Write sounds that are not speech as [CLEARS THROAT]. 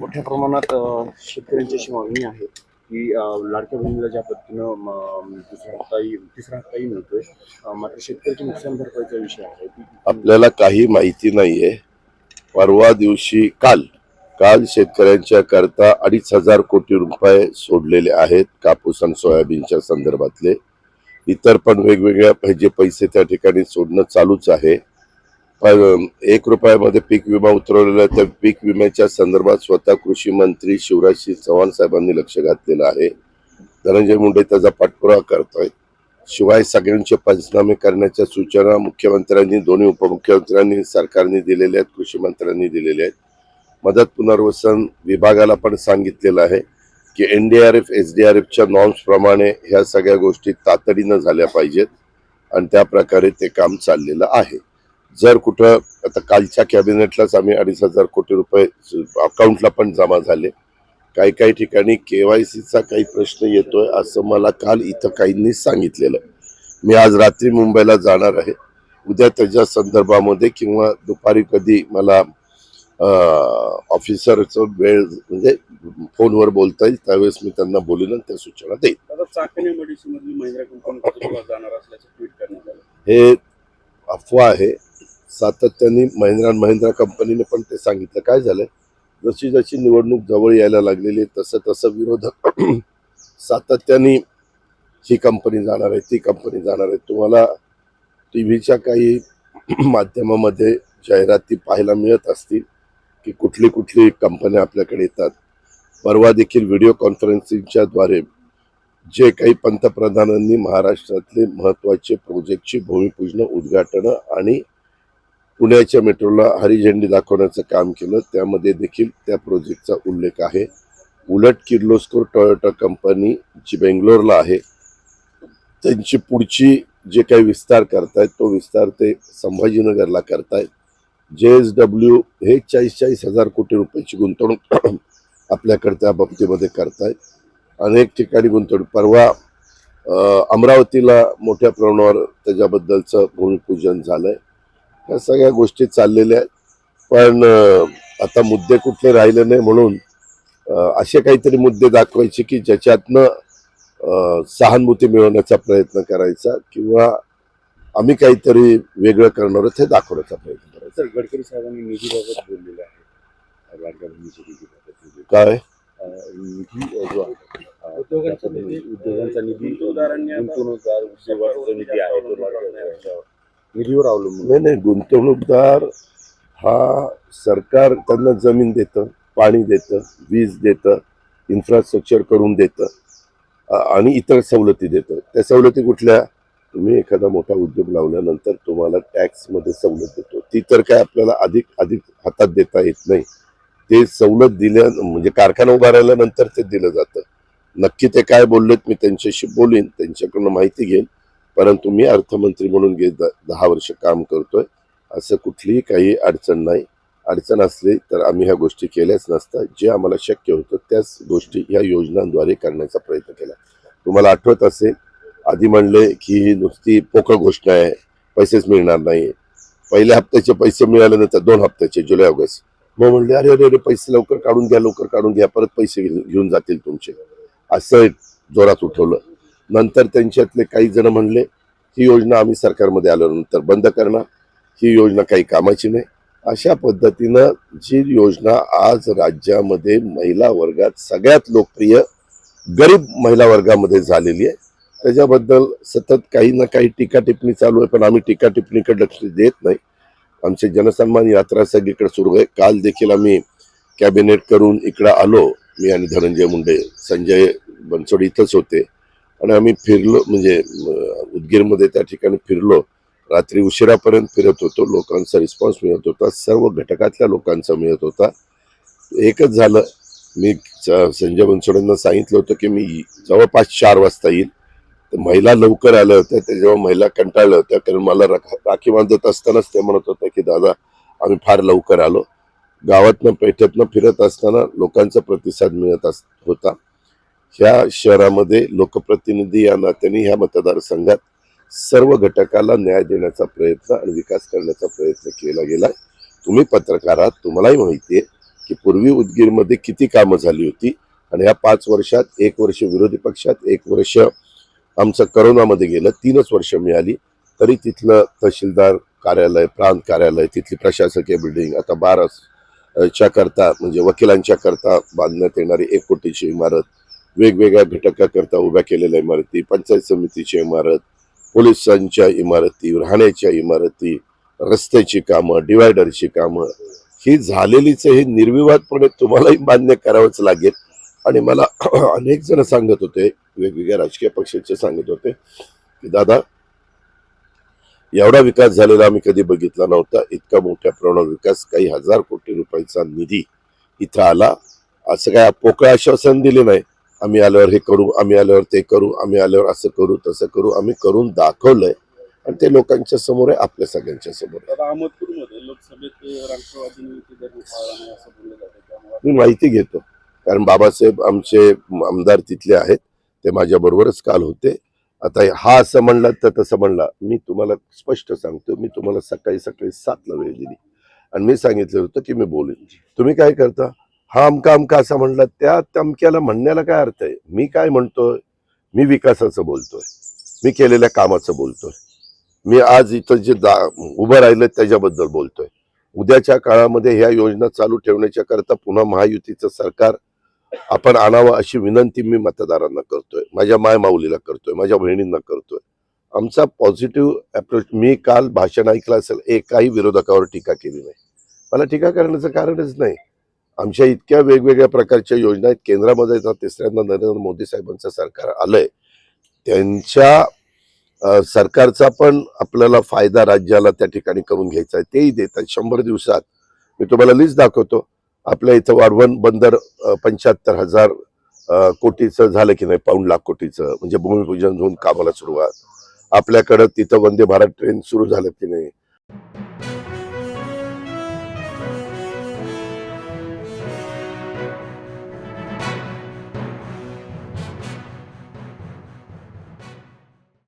मोठ्या प्रमाणात शेतकऱ्यांची अशी मागणी आहे की लाडक्या बहिणीला ज्या पद्धतीनं दुसरा हप्ताही तिसरा हप्ताही मिळतोय मात्र शेतकऱ्याची नुकसान भरपाईचा विषय आहे. आपल्याला काही माहिती नाहीये. परवा दिवशी काल काल शेतकऱ्यांच्या करता अडीच हजार कोटी रुपये सोडलेले आहेत कापूस आणि सोयाबीनच्या संदर्भातले. इतर पण वेगवेगळ्या जे पैसे त्या ठिकाणी सोडणं चालूच आहे एक रुपयामध्ये पीक विमा उतरवलेला आहे, त्या पीक विम्याच्या संदर्भात स्वतः कृषी मंत्री शिवराजसिंह चव्हाण साहेबांनी लक्ष घातलेलं आहे. धनंजय मुंडे त्याचा पाठपुरावा करतोय. शिवाय सगळ्यांचे पंचनामे करण्याच्या सूचना मुख्यमंत्र्यांनी दोन्ही उपमुख्यमंत्र्यांनी सरकारने दिलेल्या आहेत कृषी मंत्र्यांनी दिलेल्या आहेत. मदत पुनर्वसन विभागाला पण सांगितलेलं आहे की N D R F S D R एफच्या नॉर्म्सप्रमाणे ह्या सगळ्या गोष्टी तातडीनं झाल्या पाहिजेत आणि त्या प्रकारे ते काम चाललेलं आहे. जर कुठं आता कालच्या कॅबिनेटलाच आम्ही अडीच हजार कोटी रुपये अकाउंटला पण जमा झाले. काही काही ठिकाणी केवायसीचा काही प्रश्न येतोय असं मला काल इथं काहींनी सांगितलेलं. मी आज रात्री मुंबईला जाणार आहे. उद्या त्याच्या संदर्भामध्ये किंवा दुपारी कधी मला ऑफिसरचं वेळ म्हणजे फोनवर बोलता येईल त्यावेळेस मी त्यांना बोलीन त्या सूचना देईन. हे अफवा आहे. सातत्याने महिंद्रा आणि महिंद्रा कंपनीने पण ते सांगितलं. काय झालं जशी जशी निवडणूक जवळ यायला लागलेली आहे तसं तसं विरोधक [CLEARS THROAT] सातत्याने ही कंपनी जाणार आहे ती कंपनी जाणार आहे. तुम्हाला टी व्हीच्या काही [CLEARS THROAT] माध्यमामध्ये जाहिराती पाहायला मिळत असतील की कुठली कुठली कंपन्या आपल्याकडे येतात. परवा देखील व्हिडिओ कॉन्फरन्सिंगच्या द्वारे जे काही पंतप्रधानांनी महाराष्ट्रातले महत्त्वाचे प्रोजेक्टची भूमिपूजन उद्घाटनं आणि पुण्याच्या मेट्रोला हरिझेंडी दाखवण्याचं काम केलं. त्यामध्ये देखील त्या प्रोजेक्टचा उल्लेख आहे. उलट किर्लोस्कोर टोयोटा कंपनी जी बेंगलोरला आहे त्यांची पुढची जे काही विस्तार करतायत तो विस्तार ते संभाजीनगरला करतायत. जे एस डब्ल्यू हे चाळीस चाळीस हजार कोटी रुपयाची गुंतवणूक [CLEARS THROAT] आपल्याकडे त्या बाबतीमध्ये करतायत. अनेक ठिकाणी गुंतवणूक. परवा अमरावतीला मोठ्या प्रमाणावर त्याच्याबद्दलचं भूमिपूजन आहे या सगळ्या गोष्टी चाललेल्या आहेत. पण आता मुद्दे कुठले राहिले नाही म्हणून असे काहीतरी मुद्दे दाखवायचे की ज्याच्यातनं सहानुभूती मिळवण्याचा प्रयत्न करायचा किंवा आम्ही काहीतरी वेगळं करणार हे दाखवण्याचा प्रयत्न करायचा. सर गडकरी साहेबांनी निधीबाबत बोललेलं आहे. काय? निधी जो आहे उद्योगांचा निधी- उद्योगांचा निधी गुंतवणूकदार निधी आहे. निधीवर अवलंबून नाही नाही गुंतवणूकदार हा सरकार त्यांना जमीन देतं पाणी देतं वीज देतं इन्फ्रास्ट्रक्चर करून देतं आणि इतर सवलती देतं. त्या सवलती कुठल्या? तुम्ही एखादा मोठा उद्योग लावल्यानंतर तुम्हाला टॅक्समध्ये सवलत देतो. ती तर काय आपल्याला अधिक अधिक हातात देता येत नाही. ते सवलत दिल्या म्हणजे कारखाना उभारल्यानंतर ते दिलं जातं. नक्की ते काय बोललेत मी त्यांच्याशी बोलीन त्यांच्याकडनं माहिती घेईन. परंतु मी अर्थमंत्री म्हणून गे द- दहा वर्ष काम करतोय. असं कुठलीही काही अडचण नाही. अडचण असली तर आम्ही ह्या गोष्टी केल्याच नसतात. जे आम्हाला शक्य होतं त्याच गोष्टी ह्या योजनांद्वारे करण्याचा प्रयत्न केला. तुम्हाला आठवत असेल आधी म्हणले की ही नुसती पोकळ घोषणा आहे पैसेच मिळणार नाही. पहिल्या हप्त्याचे पैसे मिळाल्यानंतर दोन हप्त्याचे जुलै ऑगस्ट. मग म्हणले अरे अरे अरे पैसे लवकर काढून घ्या लवकर काढून घ्या परत पैसे घेऊन घेऊन जातील तुमचे. असं जोरात उठवलं. नंतर त्यांच्यातले काही जण म्हणले ही योजना आम्ही सरकारमध्ये आल्यानंतर बंद करणार. ही योजना काही कामाची नाही. अशा पद्धतीनं जी योजना आज राज्यामध्ये महिला वर्गात सगळ्यात लोकप्रिय गरीब महिला वर्गामध्ये झालेली आहे. त्याच्याबद्दल सतत काही ना काही टीका टिप्पणी चालू आहे पण आम्ही टीका टिप्पणीकडे लक्ष देत नाही. आमचे जनसन्मान यात्रा सगळीकडे सुरू आहे. काल देखील आम्ही कॅबिनेट करून इकडं आलो मी आणि धनंजय मुंडे. संजय बनसोड इथंच होते. आणि आम्ही फिरलो म्हणजे उदगीरमध्ये त्या ठिकाणी फिरलो. रात्री उशिरापर्यंत फिरत होतो. लोकांचा रिस्पॉन्स मिळत होता. सर्व घटकातल्या लोकांचा मिळत होता. एकच झालं. मी स- संजय बनसोडेंना सांगितलं होतं की मी जवळपास चार वाजता येईल. तर महिला लवकर आल्या होत्या. ते जेव्हा महिला कंटाळल्या होत्या कारण मला राख- राखी बांधत असतानाच ते म्हणत होतं की दादा आम्ही फार लवकर आलो. गावातनं पेठेतनं फिरत असताना लोकांचा प्रतिसाद मिळत होता. ह्या शहरामध्ये लोकप्रतिनिधी या नात्याने ह्या मतदारसंघात सर्व घटकाला न्याय देण्याचा प्रयत्न आणि विकास करण्याचा प्रयत्न केला गेला तुम्ही पत्रकार आहात तुम्हालाही माहिती आहे की पूर्वी उदगीरमध्ये किती कामं झाली होती आणि या पाच वर्षात एक वर्ष विरोधी पक्षात एक वर्ष आमचं करोनामध्ये गेलं तीनच वर्ष मिळाली. तरी तिथलं तहसीलदार कार्यालय प्रांत कार्यालय तिथली प्रशासकीय बिल्डिंग आता बारा च्या करता म्हणजे वकिलांच्या करता बांधण्यात येणारी एक कोटीची इमारत वेगवेगळ्या घटकाकरता उभ्या केलेल्या इमारती पंचायत समितीची इमारत पोलिसांच्या इमारती राहण्याच्या इमारती रस्त्याची कामं डिवायडरची कामं ही झालेलीच हे निर्विवादपणे तुम्हालाही मान्य करावंच लागेल. आणि मला [CLEARS THROAT] अनेक जण सांगत होते वेगवेगळ्या राजकीय पक्षाचे सांगत होते की दादा एवढा विकास झालेला आम्ही कधी बघितला नव्हता. इतका मोठ्या प्रमाणावर विकास काही हजार कोटी रुपयाचा निधी इथं आला. असं काय पोकळ आश्वासन दिले नाही. आम्ही आल्यावर हे करू आम्ही आल्यावर ते करू आम्ही आल्यावर असं करू तसं करू आम्ही करून दाखवलंय. आणि ते लोकांच्या समोर आहे आपल्या सगळ्यांच्या समोर अहमदपूरमध्ये लोकसभेत मी माहिती घेतो. कारण बाबासाहेब आमचे आमदार तिथले आहेत ते माझ्या बरोबरच काल होते. आता हा असं म्हणला तर तसं म्हणला. मी तुम्हाला स्पष्ट सांगतो मी तुम्हाला सकाळी सकाळी सातला वेळ दिली. आणि मी सांगितलं होतं की मी बोलेन. तुम्ही काय करता? हा अमका अमका असं म्हणला त्या तमक्याला म्हणण्याला काय अर्थ आहे? मी काय म्हणतोय? मी विकासाचं बोलतोय. मी केलेल्या कामाचं बोलतोय. मी आज इथं जे दा उभं राहिलं त्याच्याबद्दल बोलतोय. उद्याच्या काळामध्ये ह्या योजना चालू ठेवण्याच्या करता पुन्हा महायुतीचं सरकार आपण आणावं अशी विनंती मी मतदारांना करतोय. माझ्या मायमाऊलीला करतोय माझ्या बहिणींना करतोय. आमचा पॉझिटिव्ह अप्रोच मी काल भाषण ऐकलं असेल एकाही विरोधकावर टीका केली नाही. मला टीका करण्याचं कारणच नाही. आमच्या इतक्या वेगवेगळ्या प्रकारच्या योजना आहेत. केंद्रामध्ये येतात तिसऱ्यांदा नरेंद्र मोदी साहेबांचं सरकार आलंय. त्यांच्या सरकारचा पण आपल्याला फायदा राज्याला त्या ठिकाणी करून घ्यायचा आहे. तेही देतात शंभर दिवसात. मी तुम्हाला लिस्ट दाखवतो. आपल्या इथं वाढवण बंदर पंच्याहत्तर हजार कोटीचं झालं की नाही? पाऊण लाख कोटीचं. म्हणजे भूमिपूजन होऊन कामाला सुरुवात. आपल्याकडं तिथं वंदे भारत ट्रेन सुरू झालं की नाही?